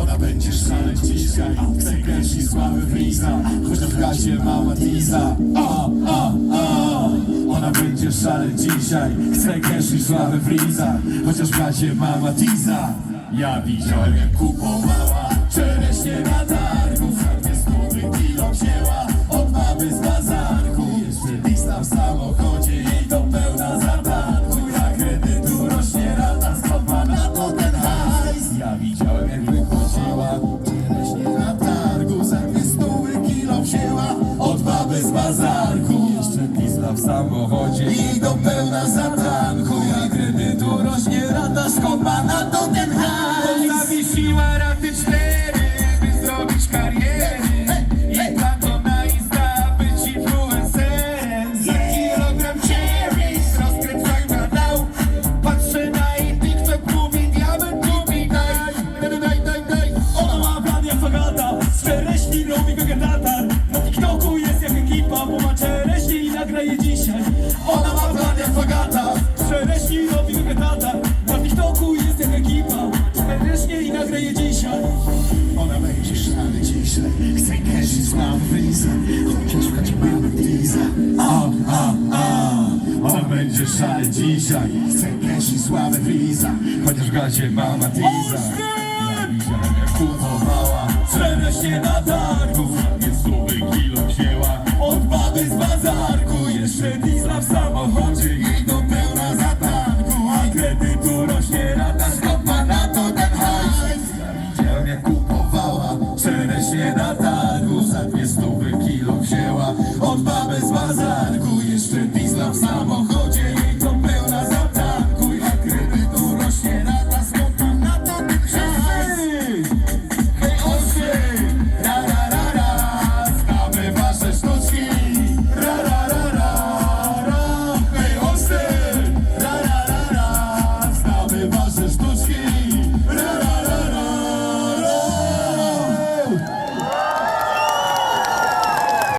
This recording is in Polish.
Ona będzie szaleć dzisiaj, Chcę kręci sławy friza chociaż w gacie mała tiza. O, o, o Ona będzie szaleć dzisiaj Chcę kręci sławy friza Chociaż w gacie mała tiza. Ja widziałem jak kupowała Czereśnie na jak wychodziła Czereśnie na targu Za dwie stówy kilo wzięła. Od baby z bazarku. Jeszcze lista w samochodzie. Jej to pełna zatargu Jak kredytu rośnie rata Skąd ma na to ten hajs dzisiaj Chcę cash i sławę Freeza Chociaż w gazie mama Tiza. A, a, a Ona będzie szaleć dzisiaj. Chcę cash i sławę Freeza Chociaż w gazie mama Tiza. Ja widziałem jak kupowała Czereśnie na targu